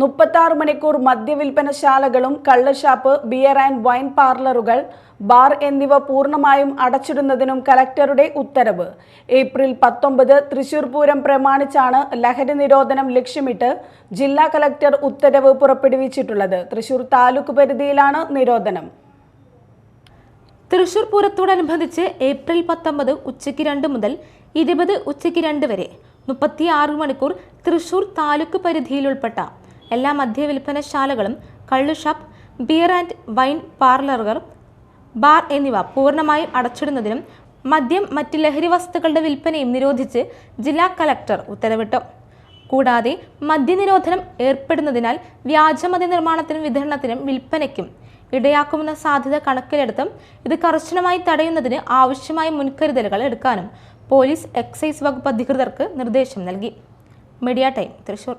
മുപ്പത്താറ് മണിക്കൂർ മദ്യവിൽപ്പനശാലകളും കള്ളുഷാപ്പ് ബിയർ ആൻഡ് വൈൻ പാർലറുകൾ ബാർ എന്നിവ പൂർണമായും അടച്ചിടുന്നതിനും കലക്ടറുടെ ഉത്തരവ്. ഏപ്രിൽ പത്തൊമ്പത് തൃശൂർ പൂരം പ്രമാണിച്ചാണ് ലഹരി നിരോധനം ലക്ഷ്യമിട്ട് ജില്ലാ കലക്ടർ ഉത്തരവ് പുറപ്പെടുവിച്ചിട്ടുള്ളത്. തൃശൂർ താലൂക്ക് പരിധിയിലാണ് നിരോധനം. തൃശൂർ പൂരത്തോടനുബന്ധിച്ച് ഏപ്രിൽ പത്തൊമ്പത് ഉച്ചയ്ക്ക് രണ്ട് മുതൽ ഇരുപത് ഉച്ചയ്ക്ക് രണ്ട് വരെ മുപ്പത്തി ആറ് മണിക്കൂർ തൃശൂർ താലൂക്ക് പരിധിയിലുൾപ്പെട്ട എല്ലാ മദ്യവിൽപ്പനശാലകളും കള്ളുഷാപ്പ് ബിയർ ആൻഡ് വൈൻ പാർലറുകൾ ബാർ എന്നിവ പൂർണമായും അടച്ചിടുന്നതിനും മദ്യം മറ്റ് ലഹരി വസ്തുക്കളുടെ വിൽപ്പനയും നിരോധിച്ച് ജില്ലാ കലക്ടർ ഉത്തരവിട്ടു. കൂടാതെ മദ്യനിരോധനം ഏർപ്പെടുന്നതിനാൽ വ്യാജമദ്യ നിർമ്മാണത്തിനും വിതരണത്തിനും വിൽപ്പനയ്ക്കും ഇടയാക്കുമെന്ന സാധ്യത കണക്കിലെടുത്തും ഇത് കർശനമായി തടയുന്നതിന് ആവശ്യമായ മുൻകരുതലുകൾ എടുക്കാനും പോലീസ് എക്സൈസ് വകുപ്പ് അധികൃതർക്ക് നിർദ്ദേശം നൽകി. Media Time Thrissur.